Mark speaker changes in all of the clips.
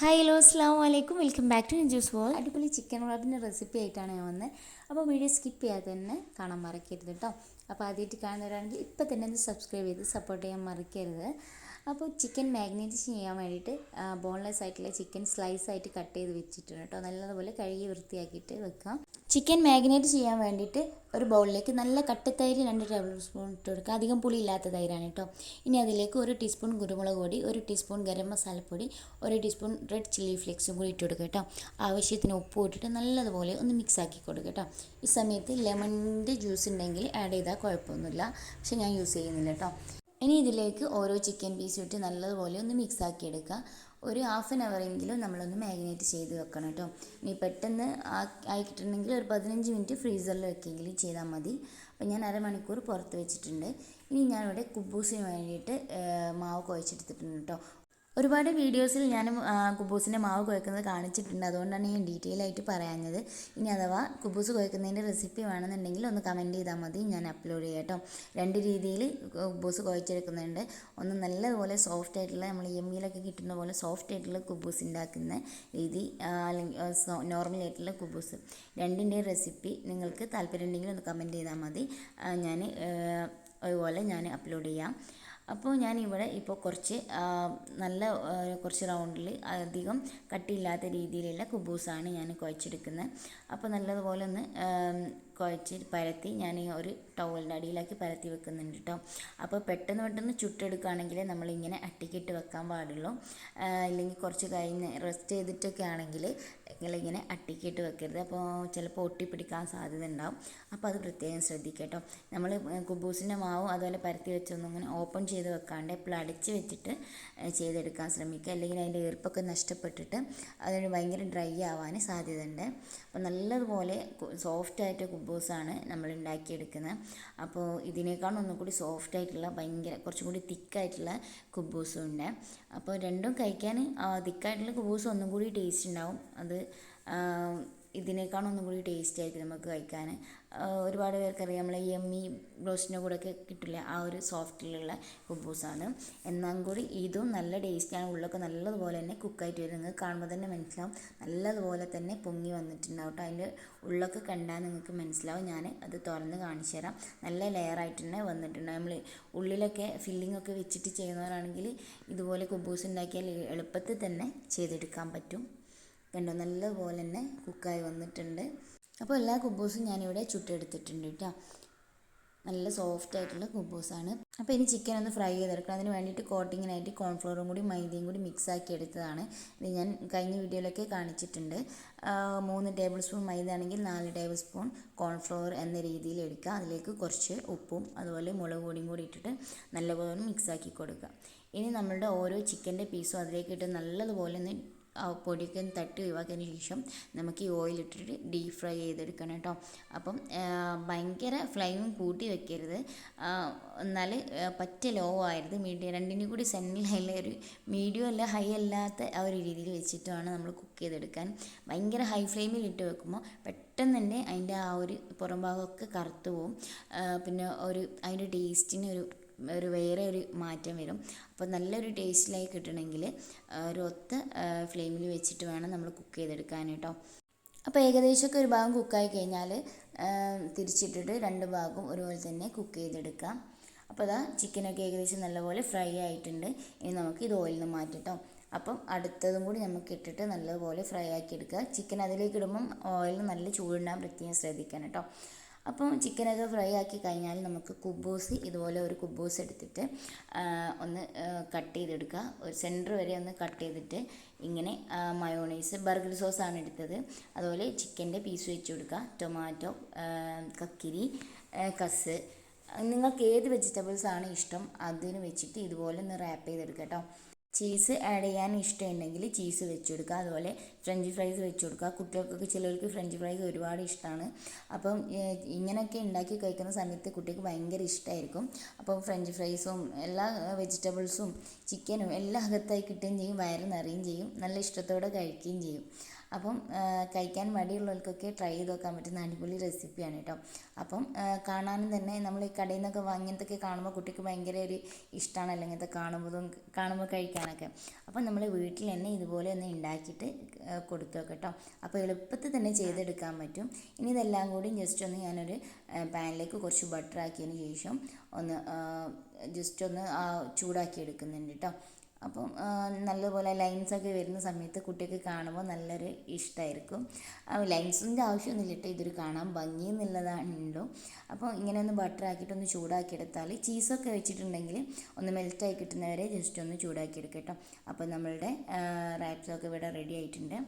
Speaker 1: Hi hello അസ്സാം വലൈക്കും welcome back to juice wall അടിപൊളി ചിക്കൻ റോബിന്റെ റെസിപ്പി ആയിട്ടാണ് ഞാൻ വന്നത് അപ്പോൾ വീഡിയോ സ്കിപ്പ് ചെയ്യാതെ തന്നെ കാണാൻ മറക്കരുത് കേട്ടോ അപ്പോൾ ആദ്യമായിട്ട് കാണുന്നവരാണെങ്കിൽ ഇപ്പോൾ തന്നെ ഒന്ന് സബ്സ്ക്രൈബ് ചെയ്ത് സപ്പോർട്ട് ചെയ്യാൻ മറക്കരുത്. അപ്പോൾ ചിക്കൻ മാഗ്നേറ്റ് ചെയ്യാൻ വേണ്ടിയിട്ട് ബോൺലെസ് ആയിട്ടുള്ള ചിക്കൻ സ്ലൈസ് ആയിട്ട് കട്ട് ചെയ്ത് വെച്ചിട്ടുണ്ട് കേട്ടോ നല്ലതുപോലെ കഴുകി വൃത്തിയാക്കിയിട്ട് വെക്കാം. ചിക്കൻ മാഗ്നേറ്റ് ചെയ്യാൻ വേണ്ടിയിട്ട് ഒരു ബൗളിലേക്ക് നല്ല കട്ടത്തൈര് രണ്ട് ടേബിൾ സ്പൂൺ ഇട്ട് കൊടുക്കുക. അധികം പുളി ഇല്ലാത്ത തൈരാണ് കേട്ടോ ഇനി അതിലേക്ക് ഒരു ടീസ്പൂൺ കുരുമുളക് പൊടി ഒരു ടീസ്പൂൺ ഗരം മസാലപ്പൊടി ഒരു ടീസ്പൂൺ റെഡ് ചില്ലി ഫ്ലേക്സും കൂടി ഇട്ട് കൊടുക്കുക കേട്ടോ ആവശ്യത്തിന് ഉപ്പ് ഇട്ടിട്ട് നല്ലതുപോലെ ഒന്ന് മിക്സ് ആക്കി കൊടുക്കുക കേട്ടോ ഈ സമയത്ത് ലെമണിന്റെ ജ്യൂസ് ഉണ്ടെങ്കിൽ ആഡ് ചെയ്താൽ കുഴപ്പമൊന്നുമില്ല. പക്ഷെ ഞാൻ യൂസ് ചെയ്യുന്നില്ല കേട്ടോ ഇനി ഇതിലേക്ക് ഓരോ ചിക്കൻ പീസും ഇട്ട് നല്ലതുപോലെ ഒന്ന് മിക്സ് ആക്കി എടുക്കുക ഒരു ഹാഫ് ആൻ അവറെങ്കിലും നമ്മളൊന്ന് മാഗ്നേറ്റ് ചെയ്ത് വെക്കണം കേട്ടോ. ഇനി പെട്ടെന്ന് ആയി കിട്ടണമെങ്കിൽ ഒരു പതിനഞ്ച് മിനിറ്റ് ഫ്രീസറിൽ വെക്കെങ്കിലും ചെയ്താൽ മതി. അപ്പോൾ ഞാൻ അരമണിക്കൂർ പുറത്ത് വെച്ചിട്ടുണ്ട്. ഇനി ഞാനിവിടെ കുബൂസിന് വേണ്ടിയിട്ട് മാവ് കുഴച്ചെടുത്തിട്ടുണ്ട് കേട്ടോ. ഒരുപാട് വീഡിയോസിൽ ഞാൻ കുബൂസിന്റെ മാവ് കുഴക്കുന്നത് കാണിച്ചിട്ടുണ്ട്. അതുകൊണ്ടാണ് ഞാൻ ഡീറ്റെയിൽ ആയിട്ട് പറയാഞ്ഞത്. ഇനി അഥവാ കുബൂസ് കുഴക്കുന്നതിന്റെ റെസിപ്പി വേണമെന്നുണ്ടെങ്കിൽ ഒന്ന് കമന്റ് ചെയ്താൽ മതി. ഞാൻ അപ്ലോഡ് ചെയ്യാം കേട്ടോ. രണ്ട് രീതിയിൽ കുബൂസ് കുഴച്ചെടുക്കുന്നുണ്ട്. ഒന്ന് നല്ലതുപോലെ സോഫ്റ്റ് ആയിട്ടുള്ള നമ്മൾ എമ്മിയിലൊക്കെ കിട്ടുന്ന പോലെ സോഫ്റ്റ് ആയിട്ടുള്ള കുബൂസ് ഉണ്ടാക്കുന്ന രീതി അല്ലെങ്കിൽ നോർമൽ ആയിട്ടുള്ള കുബൂസ്. രണ്ടിന്റെ റെസിപ്പി നിങ്ങൾക്ക് താല്പര്യം ഉണ്ടെങ്കിൽ ഒന്ന് കമന്റ് ചെയ്താൽ മതി. ഞാൻ അതുപോലെ ഞാൻ അപ്ലോഡ് ചെയ്യാം. അപ്പോൾ ഞാൻ ഇവിടെ ഇപ്പോൾ കുറച്ച് നല്ല കുറച്ച് റൗണ്ടിൽ അധികം കട്ടിയില്ലാത്ത രീതിയിലുള്ള കുബൂസാണ് ഞാൻ കുഴച്ചെടുക്കുന്നത്. അപ്പോൾ നല്ലതുപോലെ ഒന്ന് കുഴച്ച് പരത്തി ഞാൻ ഒരു ടവലിന്റെ അടിയിലാക്കി പരത്തി വെക്കുന്നുണ്ട് കേട്ടോ അപ്പോൾ പെട്ടെന്ന് പെട്ടെന്ന് ചുട്ടെടുക്കുകയാണെങ്കിൽ നമ്മളിങ്ങനെ അട്ടിക്കിട്ട് വെക്കാൻ പാടുള്ളൂ. ഇല്ലെങ്കിൽ കുറച്ച് കഴിഞ്ഞ് റെസ്റ്റ് ചെയ്തിട്ടൊക്കെ ആണെങ്കിൽ നിങ്ങളിങ്ങനെ അട്ടിക്കിട്ട് വെക്കരുത്. അപ്പോൾ ചിലപ്പോൾ ഒട്ടിപ്പിടിക്കാൻ സാധ്യത ഉണ്ടാവും അപ്പോൾ അത് പ്രത്യേകം ശ്രദ്ധിക്കട്ടോ കേട്ടോ നമ്മൾ കുബൂസിന്റെ മാവും അതുപോലെ പരത്തി വെച്ചൊന്നും ഇങ്ങനെ ഓപ്പൺ ചെയ്ത് വെക്കാണ്ട് എപ്പോഴും അടച്ച് വെച്ചിട്ട് ചെയ്തെടുക്കാൻ ശ്രമിക്കുക. അല്ലെങ്കിൽ അതിന്റെ ഈർപ്പൊക്കെ നഷ്ടപ്പെട്ടിട്ട് അതിന് ഭയങ്കര ഡ്രൈ ആവാൻ സാധ്യതയുണ്ട്. അപ്പോൾ നല്ലതുപോലെ സോഫ്റ്റായിട്ട് കുബൂസാണ് നമ്മൾ ഉണ്ടാക്കിയെടുക്കുന്നത് അപ്പോൾ ഇതിനേക്കാളും ഒന്നും കൂടി സോഫ്റ്റ് ആയിട്ടുള്ള ഭയങ്കര കുറച്ചും കൂടി തിക്കായിട്ടുള്ള കുബൂസും ഉണ്ട് അപ്പോൾ രണ്ടും കഴിക്കാൻ തിക്കായിട്ടുള്ള കുബൂസ് ഒന്നും കൂടി ടേസ്റ്റ് ഉണ്ടാവും. അത് ഇതിനേക്കാളും ഒന്നും കൂടി ടേസ്റ്റ് ആയിരിക്കും നമുക്ക് കഴിക്കാൻ. ഒരുപാട് പേർക്കറിയാം നമ്മൾ യമ്മി ബ്രോസ്റ്റിന്റെ കൂടെയൊക്കെ കിട്ടില്ല ആ ഒരു സോഫ്റ്റിലുള്ള കുബൂസാണ്. എന്നാൽ കൂടി ഇതും നല്ല ടേസ്റ്റാണ് ഉള്ളൊക്കെ നല്ലതുപോലെ തന്നെ കുക്കായിട്ട് വരും. നിങ്ങൾക്ക് കാണുമ്പോൾ തന്നെ മനസ്സിലാവും. നല്ലതുപോലെ തന്നെ പൊങ്ങി വന്നിട്ടുണ്ടാവും കേട്ടോ. അതിന്റെ ഉള്ളൊക്കെ കണ്ടാൽ നിങ്ങൾക്ക് മനസ്സിലാവും. ഞാൻ അത് തുറന്ന് കാണിച്ചു തരാം. നല്ല ലെയറായിട്ട് തന്നെ വന്നിട്ടുണ്ട്. നമ്മൾ ഉള്ളിലൊക്കെ ഫില്ലിംഗ് ഒക്കെ വെച്ചിട്ട് ചെയ്യുന്നവരാണെങ്കിൽ ഇതുപോലെ കുബൂസ് ഉണ്ടാക്കിയാൽ എളുപ്പത്തിൽ തന്നെ ചെയ്തെടുക്കാൻ പറ്റും. കണ്ടോ നല്ലപോലെ തന്നെ കുക്കായി വന്നിട്ടുണ്ട്. അപ്പോൾ എല്ലാ കുബൂസും ഞാനിവിടെ ചുട്ടെടുത്തിട്ടുണ്ട് കേട്ടോ. നല്ല സോഫ്റ്റ് ആയിട്ടുള്ള കുബൂസാണ്. അപ്പോൾ ഇനി ചിക്കൻ ഒന്ന് ഫ്രൈ ചെയ്തെടുക്കണം. അതിന് വേണ്ടിയിട്ട് കോട്ടിങ്ങിനായിട്ട് കോൺഫ്ലോറും കൂടി മൈദയും കൂടി മിക്സ് ആക്കി എടുത്തതാണ്. ഇത് ഞാൻ കഴിഞ്ഞ വീഡിയോയിലൊക്കെ കാണിച്ചിട്ടുണ്ട്. മൂന്ന് ടേബിൾ സ്പൂൺ മൈദ ആണെങ്കിൽ നാല് ടേബിൾ സ്പൂൺ കോൺഫ്ലോർ എന്ന രീതിയിൽ എടുക്കുക. അതിലേക്ക് കുറച്ച് ഉപ്പും അതുപോലെ മുളക് പൊടിയും കൂടി ഇട്ടിട്ട് നല്ലപോലെ മിക്സ് ആക്കി കൊടുക്കുക. ഇനി നമ്മളുടെ ഓരോ ചിക്കന്റെ പീസും അതിലേക്ക് ഇട്ട് നല്ലതുപോലെ ഒന്ന് പൊടിയൊക്കെ തട്ടി ഒഴിവാക്കിയതിന് ശേഷം നമുക്ക് ഈ ഓയിലിട്ടിട്ട് ഡീപ് ഫ്രൈ ചെയ്തെടുക്കണം കേട്ടോ. അപ്പം ഭയങ്കര ഫ്ലെയിം കൂട്ടി വെക്കരുത്. എന്നാൽ പറ്റ ലോ ആയത് മീഡിയം രണ്ടിനും കൂടി സെന്റിലുള്ള ഒരു മീഡിയം അല്ല ഹൈ അല്ലാത്ത ആ ഒരു രീതിയിൽ വെച്ചിട്ടാണ് നമ്മൾ കുക്ക് ചെയ്തെടുക്കാൻ. ഭയങ്കര ഹൈ ഫ്ലെയിമിൽ ഇട്ട് വെക്കുമ്പോൾ പെട്ടെന്ന് തന്നെ അതിന്റെ ആ ഒരു പുറം ഭാഗമൊക്കെ കറുത്തു പോകും പിന്നെ ഒരു അതിന്റെ ടേസ്റ്റിന് ഒരു ഒരു വേറെ ഒരു മാറ്റം വരും. അപ്പോൾ നല്ലൊരു ടേസ്റ്റിലായി കിട്ടണമെങ്കിൽ ഒരു ഒത്ത ഫ്ലെയിമിൽ വെച്ചിട്ട് വേണം നമ്മൾ കുക്ക് ചെയ്തെടുക്കാൻ കേട്ടോ അപ്പോൾ ഏകദേശമൊക്കെ ഒരു ഭാഗം കുക്കായി കഴിഞ്ഞാൽ തിരിച്ചിട്ടിട്ട് രണ്ട് ഭാഗവും ഒരുപോലെ തന്നെ കുക്ക് ചെയ്തെടുക്കാം. അപ്പോൾ അതാ ചിക്കനൊക്കെ ഏകദേശം നല്ലപോലെ ഫ്രൈ ആയിട്ടുണ്ട്. ഇനി നമുക്ക് ഇത് ഓയിലിൽ നിന്ന് മാറ്റിട്ടോ. അപ്പം അടുത്തതും കൂടി നമുക്ക് ഇട്ടിട്ട് നല്ലപോലെ ഫ്രൈ ആക്കി എടുക്കുക ചിക്കൻ അതിലേക്ക് ഇടുമ്പം ഓയിൽ നല്ല ചൂടുണ്ടാകാൻ പ്രത്യേകം ശ്രദ്ധിക്കണം കേട്ടോ. അപ്പം ചിക്കനൊക്കെ ഫ്രൈ ആക്കി കഴിഞ്ഞാൽ നമുക്ക് കുബൂസ് ഇതുപോലെ ഒരു കുബൂസ് എടുത്തിട്ട് ഒന്ന് കട്ട് ചെയ്തെടുക്കുക. ഒരു സെന്റർ വരെ ഒന്ന് കട്ട് ചെയ്തിട്ട് ഇങ്ങനെ മയോണൈസ് ബർഗർ സോസാണ് എടുത്തത്. അതുപോലെ ചിക്കന്റെ പീസ് വെച്ച് കൊടുക്കുക. ടൊമാറ്റോ കക്കിരി കസ്. നിങ്ങൾക്ക് ഏത് വെജിറ്റബിൾസ് ആണ് ഇഷ്ടം? അതിന് വെച്ചിട്ട് ഇതുപോലെ ഒന്ന് റാപ്പ് ചെയ്തെടുക്കുക കേട്ടോ. ചീസ് ആഡ് ചെയ്യാൻ ഇഷ്ടമുണ്ടെങ്കിൽ ചീസ് വെച്ച് കൊടുക്കുക അതുപോലെ ഫ്രഞ്ച് ഫ്രൈസ് വെച്ച് കൊടുക്കുക കുട്ടികൾക്കൊക്കെ ചിലർക്ക് ഫ്രഞ്ച് ഫ്രൈസ് ഒരുപാട് ഇഷ്ടമാണ് അപ്പം ഇങ്ങനെയൊക്കെ ഉണ്ടാക്കി കഴിക്കുന്ന സമയത്ത് കുട്ടിക്ക് ഭയങ്കര ഇഷ്ടമായിരിക്കും അപ്പം ഫ്രഞ്ച് ഫ്രൈസും എല്ലാ വെജിറ്റബിൾസും ചിക്കനും എല്ലാം അകത്തായി കിട്ടുകയും ചെയ്യും വയറ് നിറയുകയും ചെയ്യും. നല്ല ഇഷ്ടത്തോടെ കഴിക്കുകയും ചെയ്യും. അപ്പം കഴിക്കാൻ മടിയുള്ളവർക്കൊക്കെ ട്രൈ ചെയ്ത് നോക്കാൻ പറ്റുന്ന അടിപൊളി റെസിപ്പിയാണ് കേട്ടോ അപ്പം കാണാനും തന്നെ നമ്മൾ ഈ കടയിൽ നിന്നൊക്കെ വാങ്ങിയതൊക്കെ കാണുമ്പോൾ കുട്ടിക്ക് ഭയങ്കര ഒരു ഇഷ്ടമാണല്ലോ ഇങ്ങനത്തെ കാണുമ്പോഴും കാണുമ്പോൾ കഴിക്കാനൊക്കെ. അപ്പം നമ്മൾ വീട്ടിൽ തന്നെ ഇതുപോലെ ഒന്ന് ഉണ്ടാക്കിയിട്ട് നോക്കാം കേട്ടോ അപ്പോൾ എളുപ്പത്തിൽ തന്നെ ചെയ്തെടുക്കാൻ പറ്റും. ഇനി ഇതെല്ലാം കൂടി ജസ്റ്റ് ഒന്ന് ഞാനൊരു പാനിലേക്ക് കുറച്ച് ബട്ടർ ആക്കിയതിന് ശേഷം ഒന്ന് ജസ്റ്റ് ഒന്ന് ചൂടാക്കി എടുക്കുന്നുണ്ട് കേട്ടോ അപ്പം നല്ലപോലെ ലൈൻസൊക്കെ വരുന്ന സമയത്ത് കുട്ടിക്ക് കാണുമ്പോൾ നല്ലൊരു ഇഷ്ടമായിരിക്കും ലൈൻസിന്റെ ആവശ്യമൊന്നുമില്ല കേട്ടോ. ഇതൊരു കാണാൻ ഭംഗി എന്നുള്ളതാണല്ലോ. അപ്പോൾ ഇങ്ങനെ ഒന്ന് ബട്ടർ ആക്കിയിട്ട് ഒന്ന് ചൂടാക്കി എടുത്താൽ ചീസൊക്കെ വെച്ചിട്ടുണ്ടെങ്കിൽ ഒന്ന് മെൽറ്റായി കിട്ടുന്നവരെ ജസ്റ്റ് ഒന്ന് ചൂടാക്കി എടുക്കുക കേട്ടോ. അപ്പോൾ നമ്മളുടെ റാപ്സൊക്കെ ഇവിടെ റെഡി ആയിട്ടുണ്ട്.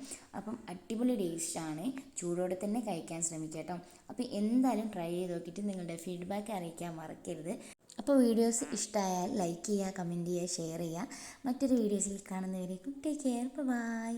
Speaker 1: അപ്പം അടിപൊളി ടേസ്റ്റാണ് ചൂടോടെ തന്നെ കഴിക്കാൻ ശ്രമിക്കുക കേട്ടോ. അപ്പോൾ എന്തായാലും ട്രൈ ചെയ്ത് നോക്കിയിട്ട് നിങ്ങളുടെ ഫീഡ്ബാക്ക് അറിയിക്കാൻ മറക്കരുത്. അപ്പോൾ വീഡിയോസ് ഇഷ്ടമായാൽ ലൈക്ക് ചെയ്യുക കമന്റ് ചെയ്യുക ഷെയർ ചെയ്യുക. മറ്റൊരു വീഡിയോസിൽ കാണുന്നവരേക്കും ടേക്ക് കെയർ. ബൈ